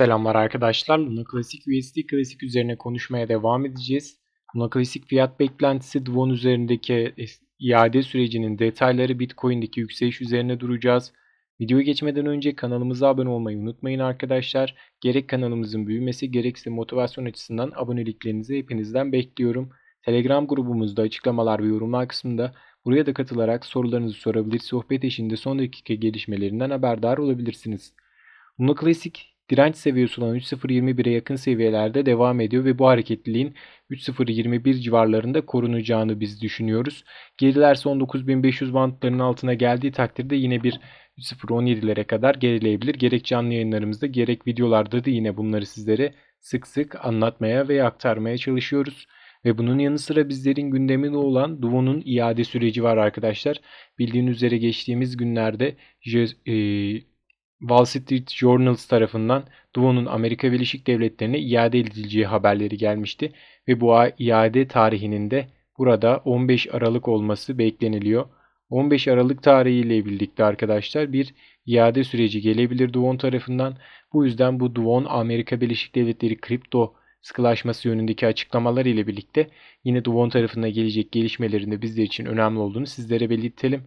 Selamlar arkadaşlar. Luna Classic USD Classic üzerine konuşmaya devam edeceğiz. Luna Classic fiyat beklentisi Dwon üzerindeki iade sürecinin detayları Bitcoin'deki yükseliş üzerine duracağız. Videoya geçmeden önce kanalımıza abone olmayı unutmayın arkadaşlar. Gerek kanalımızın büyümesi gerekse motivasyon açısından aboneliklerinizi hepinizden bekliyorum. Telegram grubumuzda açıklamalar ve yorumlar kısmında buraya da katılarak sorularınızı sorabilir, sohbet eşliğinde son dakika gelişmelerinden haberdar olabilirsiniz. Luna Classic direnç seviyesi olan 3.021'e yakın seviyelerde devam ediyor ve bu hareketliliğin 3.021 civarlarında korunacağını biz düşünüyoruz. Gerilerse 19.500 bantlarının altına geldiği takdirde yine bir 3.017'lere kadar gerileyebilir. Gerek canlı yayınlarımızda gerek videolarda da yine bunları sizlere sık sık anlatmaya ve aktarmaya çalışıyoruz. Ve bunun yanı sıra bizlerin gündeminde olan Duvo'nun iade süreci var arkadaşlar. Bildiğiniz üzere geçtiğimiz günlerde Wall Street Journals tarafından Duvo'nun Amerika Birleşik Devletleri'ne iade edileceği haberleri gelmişti ve bu iade tarihinin de burada 15 Aralık olması bekleniliyor. 15 Aralık tarihiyle birlikte arkadaşlar bir iade süreci gelebilir Duvon tarafından. Bu yüzden bu Duvon Amerika Birleşik Devletleri kripto sıkılaşması yönündeki açıklamalar ile birlikte yine Duvon tarafına gelecek gelişmelerin de bizler için önemli olduğunu sizlere belirtelim.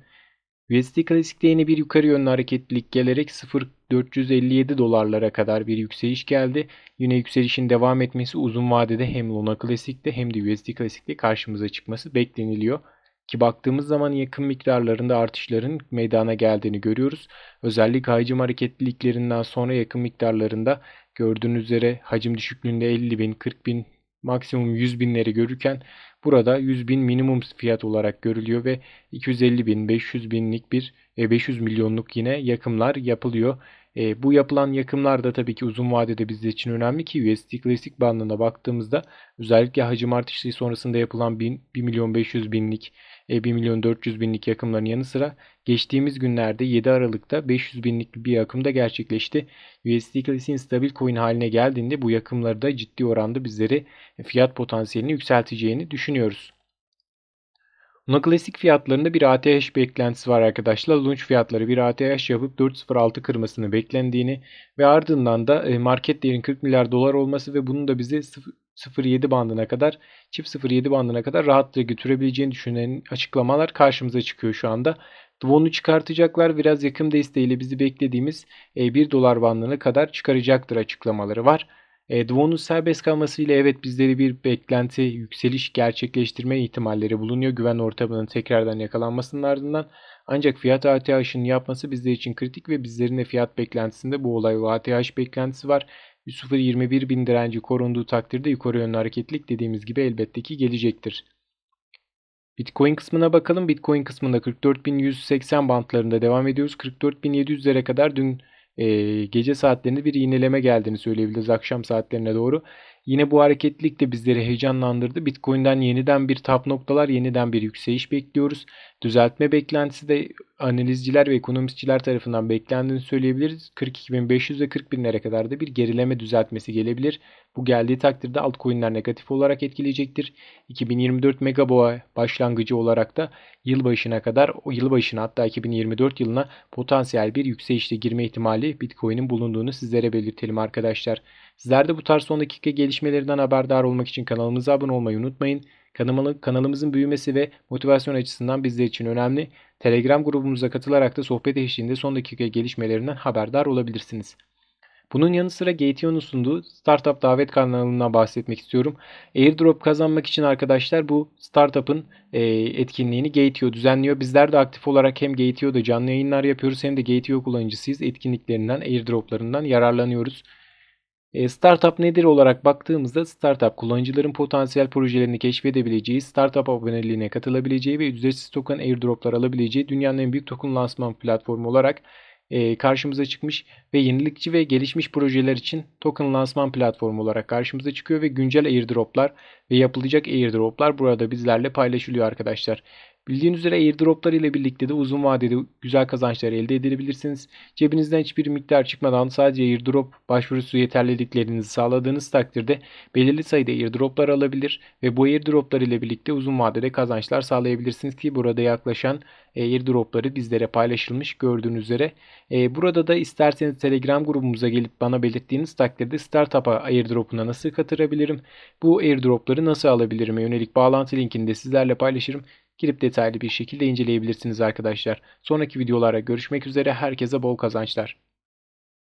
USD Classic'te yeni bir yukarı yönlü hareketlilik gelerek 0.457 dolarlara kadar bir yükseliş geldi. Yine yükselişin devam etmesi uzun vadede hem Luna Classic'te hem de USD Classic'te karşımıza çıkması bekleniliyor. Ki baktığımız zaman yakın miktarlarında artışların meydana geldiğini görüyoruz. Özellikle hacim hareketliliklerinden sonra yakın miktarlarında gördüğünüz üzere hacim düşüklüğünde 50 bin, 40 bin, maksimum 100 binleri görürken burada 100 bin minimum fiyat olarak görülüyor ve 250 bin 500 binlik bir 500 e, milyonluk yine yakımlar yapılıyor. E, bu yapılan yakımlar da tabii ki uzun vadede bizler için önemli ki USD klasik bandına baktığımızda özellikle hacim artışı sonrasında yapılan 1, 1 milyon 500 binlik 1 e, milyon 400 binlik yakımların yanı sıra geçtiğimiz günlerde 7 Aralık'ta 500 binlik bir yakım da gerçekleşti. USD Classic'in stabil coin haline geldiğinde bu yakımları da ciddi oranda bizleri fiyat potansiyelini yükselteceğini düşünüyoruz. Luna Classic fiyatlarında bir ATH beklentisi var arkadaşlar. Launch fiyatları bir ATH yapıp 4.06 kırmasını beklendiğini ve ardından da e, market değerinin 40 milyar dolar olması ve bunun da bize 0.7 bandına kadar çift 0.7 bandına kadar rahatlıkla götürebileceğini düşünen açıklamalar karşımıza çıkıyor şu anda. Duvon'u çıkartacaklar. Biraz yakın desteğiyle bizi beklediğimiz 1 e, dolar bandına kadar çıkaracaktır açıklamaları var. E, Duvon'un serbest kalmasıyla evet bizleri bir beklenti, yükseliş gerçekleştirme ihtimalleri bulunuyor. Güven ortamının tekrardan yakalanmasının ardından. Ancak fiyat ATH'ın yapması bizler için kritik ve bizlerin de fiyat beklentisinde bu olay ATH beklentisi var. 0.21 bin direnci korunduğu takdirde yukarı yönlü hareketlik dediğimiz gibi elbette ki gelecektir. Bitcoin kısmına bakalım. Bitcoin kısmında 44.180 bantlarında devam ediyoruz. 44.700'lere kadar dün gece saatlerinde bir iğneleme geldiğini söyleyebiliriz akşam saatlerine doğru. Yine bu hareketlilik de bizleri heyecanlandırdı. Bitcoin'den yeniden bir tap noktalar, yeniden bir yükseliş bekliyoruz. Düzeltme beklentisi de analizciler ve ekonomistçiler tarafından beklendiğini söyleyebiliriz. 42.500 ve 40.000'lere kadar da bir gerileme düzeltmesi gelebilir. Bu geldiği takdirde altcoin'ler negatif olarak etkileyecektir. 2024 Megaboğa başlangıcı olarak da yılbaşına kadar o yılbaşına hatta 2024 yılına potansiyel bir yükselişte girme ihtimali Bitcoin'in bulunduğunu sizlere belirtelim arkadaşlar. Sizler de bu tarz son dakika gelişmelerinden haberdar olmak için kanalımıza abone olmayı unutmayın. Kanalımızın büyümesi ve motivasyon açısından bizler için önemli. Telegram grubumuza katılarak da sohbet eşliğinde son dakika gelişmelerinden haberdar olabilirsiniz. Bunun yanı sıra Gateon'un sunduğu Startup Davet kanalından bahsetmek istiyorum. Airdrop kazanmak için arkadaşlar bu startup'ın e, etkinliğini Gateo düzenliyor. Bizler de aktif olarak hem Gateo'da canlı yayınlar yapıyoruz hem de Gateo kullanıcısıyız. Etkinliklerinden, airdroplarından yararlanıyoruz. E, startup nedir olarak baktığımızda startup kullanıcıların potansiyel projelerini keşfedebileceği, startup aboneliğine katılabileceği ve ücretsiz token airdroplar alabileceği dünyanın en büyük token lansman platformu olarak e, karşımıza çıkmış ve yenilikçi ve gelişmiş projeler için token lansman platformu olarak karşımıza çıkıyor ve güncel airdroplar ve yapılacak airdroplar burada bizlerle paylaşılıyor arkadaşlar. Bildiğiniz üzere airdroplar ile birlikte de uzun vadede güzel kazançlar elde edebilirsiniz. Cebinizden hiçbir miktar çıkmadan sadece airdrop başvurusu yeterliliklerinizi sağladığınız takdirde belirli sayıda airdroplar alabilir ve bu airdroplar ile birlikte uzun vadede kazançlar sağlayabilirsiniz ki burada yaklaşan airdropları bizlere paylaşılmış gördüğünüz üzere. E, burada da isterseniz Telegram grubumuza gelip bana belirttiğiniz takdirde Startup'a airdrop'una nasıl katılabilirim? Bu airdropları nasıl alabilirim? Yönelik bağlantı linkini de sizlerle paylaşırım. Girip detaylı bir şekilde inceleyebilirsiniz arkadaşlar. Sonraki videolarda görüşmek üzere. Herkese bol kazançlar.